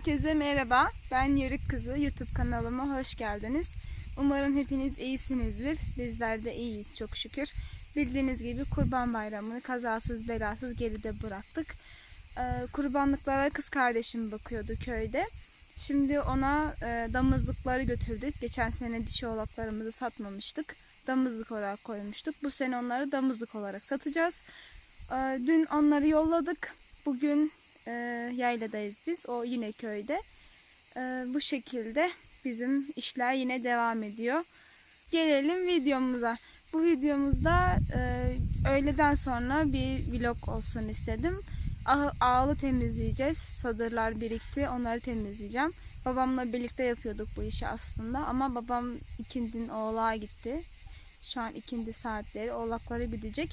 Herkese merhaba. Ben Yörük Kızı. YouTube kanalıma hoş geldiniz. Umarım hepiniz iyisinizdir. Bizler de iyiyiz çok şükür. Bildiğiniz gibi Kurban Bayramı'nı kazasız belasız geride bıraktık. Ee, kurbanlıklara kız kardeşim bakıyordu köyde. Şimdi ona e, damızlıkları götürdük. Geçen sene dişi oğlaklarımızı satmamıştık. Damızlık olarak koymuştuk. Bu sene onları damızlık olarak satacağız. Ee, dün onları yolladık. Bugün e, yayladayız biz. O yine köyde. E, bu şekilde bizim işler yine devam ediyor. Gelelim videomuza. Bu videomuzda e, öğleden sonra bir vlog olsun istedim. Ah- Ağlı temizleyeceğiz. Sadırlar birikti. Onları temizleyeceğim. Babamla birlikte yapıyorduk bu işi aslında. Ama babam ikindin oğlağa gitti. Şu an ikindi saatleri. Oğlakları gidecek.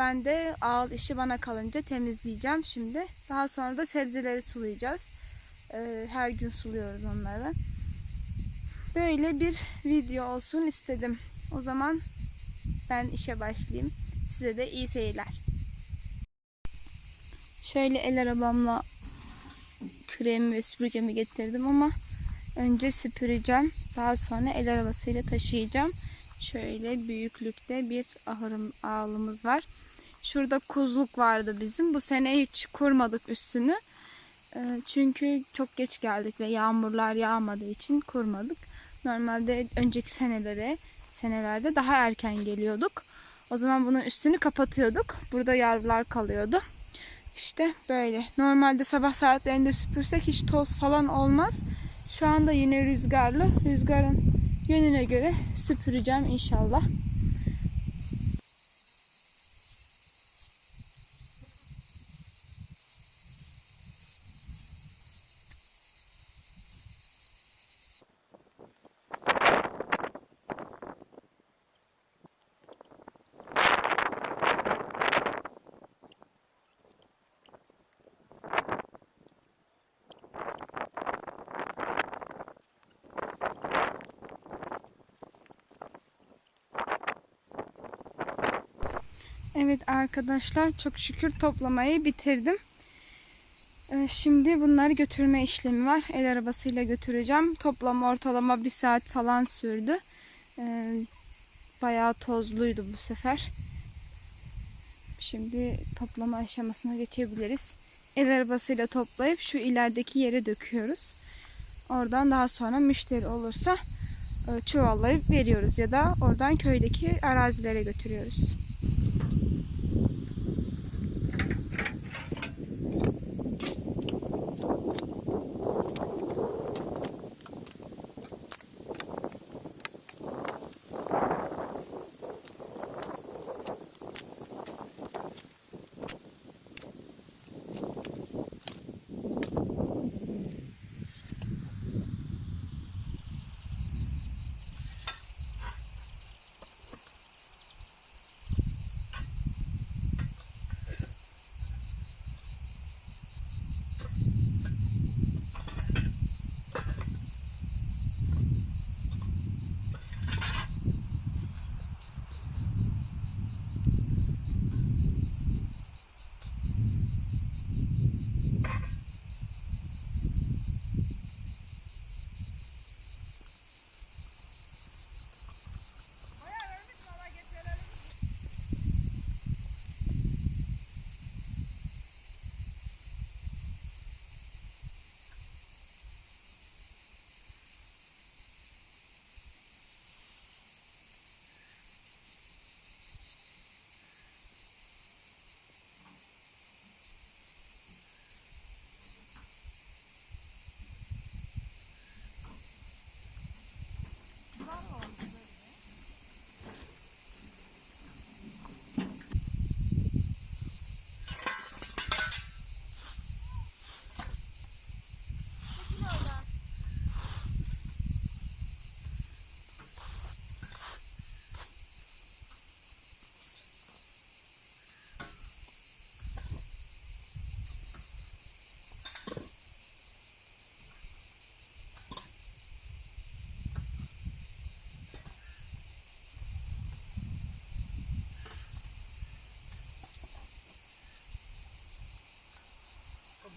Ben de ağıl işi bana kalınca temizleyeceğim şimdi. Daha sonra da sebzeleri sulayacağız. Ee, her gün suluyoruz onları. Böyle bir video olsun istedim. O zaman ben işe başlayayım. Size de iyi seyirler. Şöyle el arabamla küreğimi ve süpürgemi getirdim ama önce süpüreceğim. Daha sonra el arabasıyla taşıyacağım. Şöyle büyüklükte bir ahırım ağlımız var. Şurada kuzluk vardı bizim. Bu sene hiç kurmadık üstünü. Ee, Çünkü çok geç geldik ve yağmurlar yağmadığı için kurmadık. Normalde önceki senelere senelerde daha erken geliyorduk. O zaman bunun üstünü kapatıyorduk. Burada yavrular kalıyordu. İşte böyle. Normalde sabah saatlerinde süpürsek hiç toz falan olmaz. Şu anda yine rüzgarlı. Rüzgarın yönüne göre süpüreceğim inşallah. Evet arkadaşlar çok şükür toplamayı bitirdim. Ee, Şimdi bunları götürme işlemi var. El arabasıyla götüreceğim. Toplam ortalama bir saat falan sürdü. Ee, Bayağı tozluydu bu sefer. Şimdi toplama aşamasına geçebiliriz. El arabasıyla toplayıp şu ilerideki yere döküyoruz. Oradan daha sonra müşteri olursa e, çuvallayıp veriyoruz ya da oradan köydeki arazilere götürüyoruz.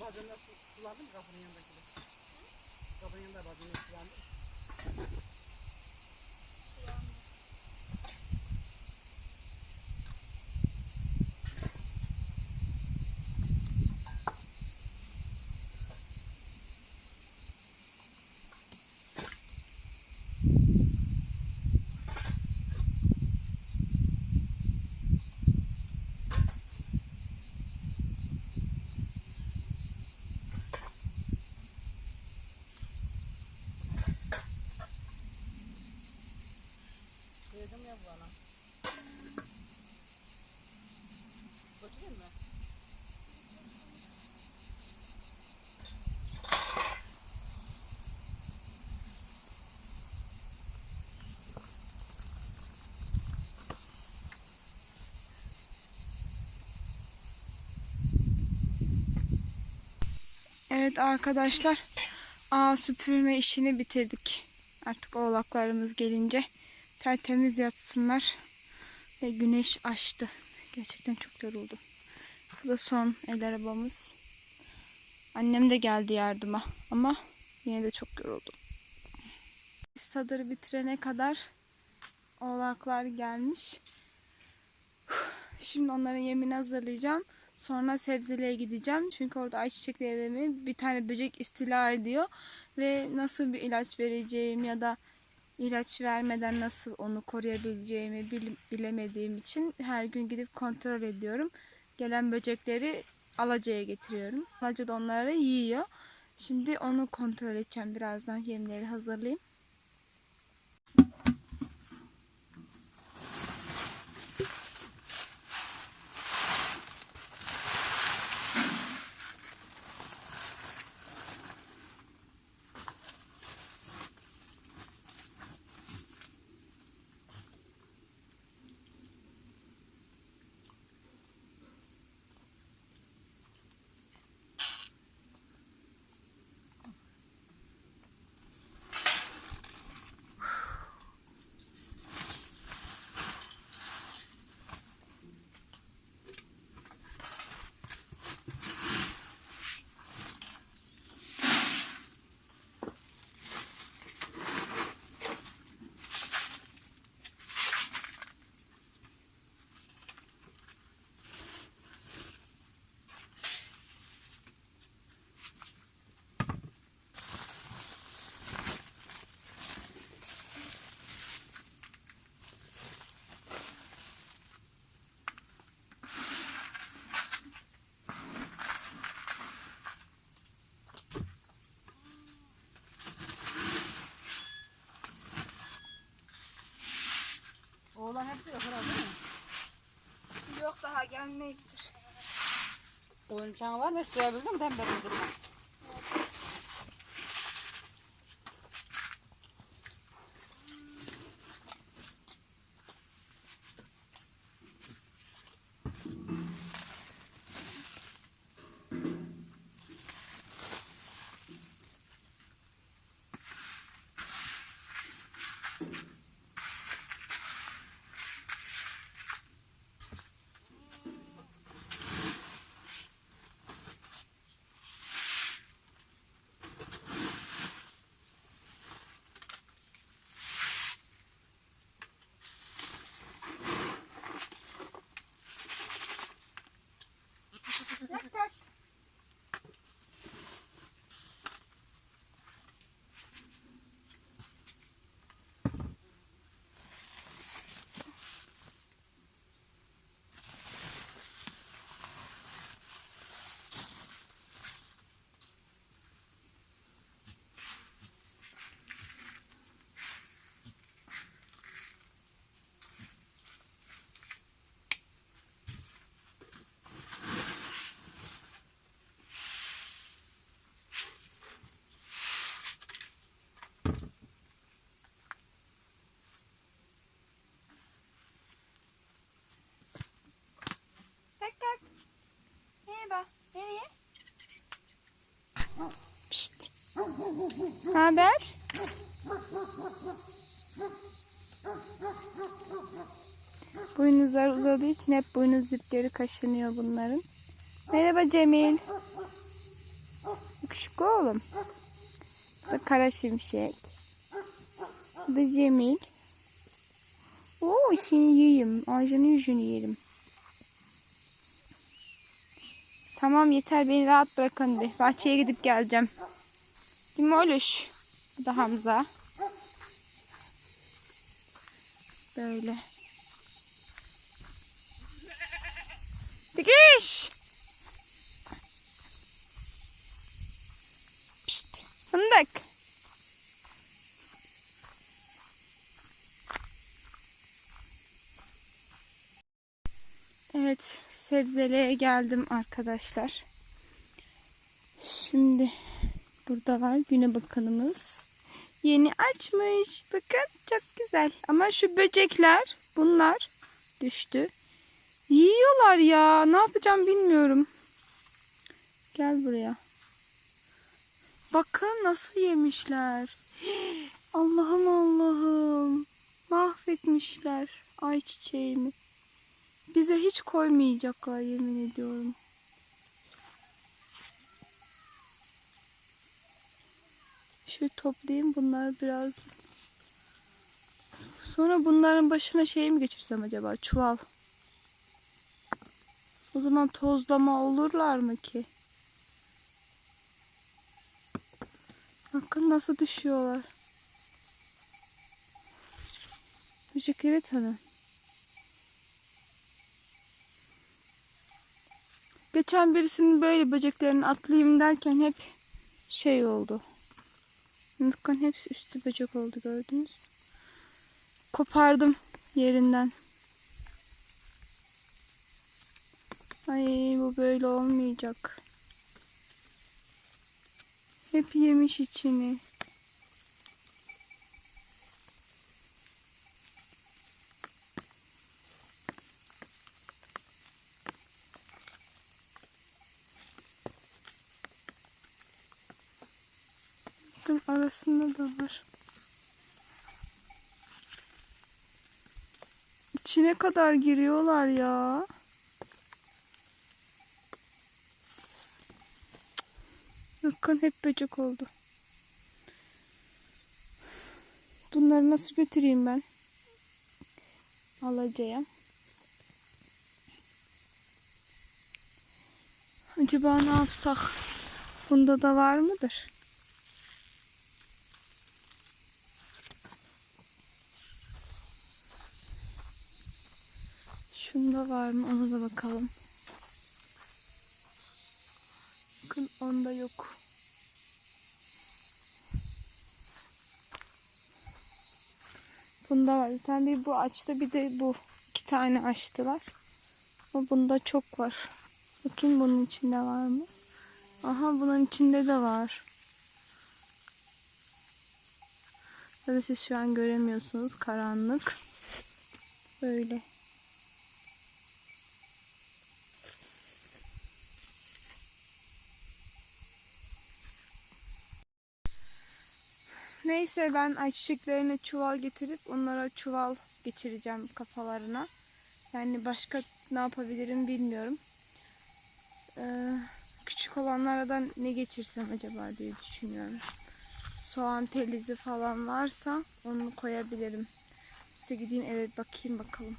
Bazenler kullandım kapının yanındakiler. Kapının yanında bazenler kullandım. Evet arkadaşlar. Ağ süpürme işini bitirdik. Artık oğlaklarımız gelince tertemiz yatsınlar. Ve güneş açtı. Gerçekten çok yoruldum. Bu da son el arabamız. Annem de geldi yardıma. Ama yine de çok yoruldum. Sadırı bitirene kadar oğlaklar gelmiş. Şimdi onların yemini hazırlayacağım. Sonra sebzeliğe gideceğim. Çünkü orada ayçiçeklerimi bir tane böcek istila ediyor. Ve nasıl bir ilaç vereceğim ya da ilaç vermeden nasıl onu koruyabileceğimi bil- bilemediğim için her gün gidip kontrol ediyorum. Gelen böcekleri alacaya getiriyorum. Alaca da onları yiyor. Şimdi onu kontrol edeceğim. Birazdan yemleri hazırlayayım. Oğlan hepsi yok herhalde değil mi? Yok daha gelmeyecektir. Oyuncağın var mı? Sığabildin mi? Tam benim Haber? Boynuzlar uzadığı için hep boynuz zipleri kaşınıyor bunların. Merhaba Cemil. Yakışıklı oğlum. Bu da kara şimşek. Bu da Cemil. Oo seni yiyeyim. Ağacının yüzünü yerim. Tamam yeter beni rahat bırakın bir. Bahçeye gidip geleceğim. Değil mi Oluş? Bu da Hamza. Böyle. Dikiş! Pişt, fındık. Evet, sebzeliğe geldim arkadaşlar. Şimdi burada var güne bakanımız. Yeni açmış. Bakın çok güzel. Ama şu böcekler bunlar düştü. Yiyorlar ya. Ne yapacağım bilmiyorum. Gel buraya. Bakın nasıl yemişler. Allah'ım Allah'ım. Mahvetmişler ayçiçeğimi. Bize hiç koymayacaklar yemin ediyorum. Şöyle toplayayım bunlar biraz. Sonra bunların başına şey mi geçirsem acaba? Çuval. O zaman tozlama olurlar mı ki? Bakın nasıl düşüyorlar. Teşekkür ederim. Geçen birisinin böyle böceklerini atlayayım derken hep şey oldu. Bakın hepsi üstü böcek oldu gördünüz? Kopardım yerinden. Ay bu böyle olmayacak. Hep yemiş içini. Bakın arasında da var. İçine kadar giriyorlar ya. Bakın hep böcek oldu. Bunları nasıl götüreyim ben? Alacağım. Acaba ne yapsak? Bunda da var mıdır? Şunda var mı? Ona da bakalım. Bakın onda yok. Bunda var. Zaten bir bu açtı bir de bu. iki tane açtılar. Ama bunda çok var. Bakayım bunun içinde var mı? Aha bunun içinde de var. Tabii siz şu an göremiyorsunuz. Karanlık. Böyle. Neyse ben ayçiçeklerine çuval getirip onlara çuval geçireceğim kafalarına. Yani başka ne yapabilirim bilmiyorum. Ee, küçük olanlara da ne geçirsem acaba diye düşünüyorum. Soğan telizi falan varsa onu koyabilirim. Size gideyim evet bakayım bakalım.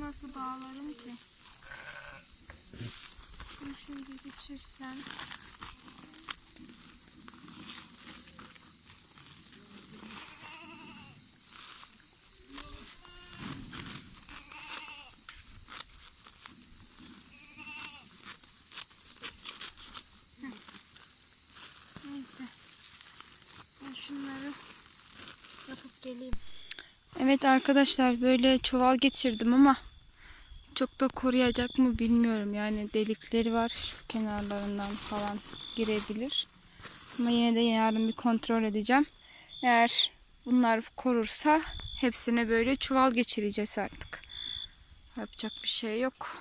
Nasıl bağlarım ki? Bunu şöyle geçirsem. Şunları yapıp geleyim. Evet arkadaşlar böyle çuval getirdim ama çok da koruyacak mı bilmiyorum. Yani delikleri var şu kenarlarından falan girebilir. Ama yine de yarın bir kontrol edeceğim. Eğer bunlar korursa hepsine böyle çuval geçireceğiz artık. Yapacak bir şey yok.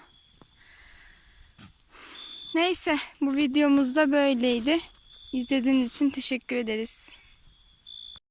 Neyse bu videomuz da böyleydi. İzlediğiniz için teşekkür ederiz.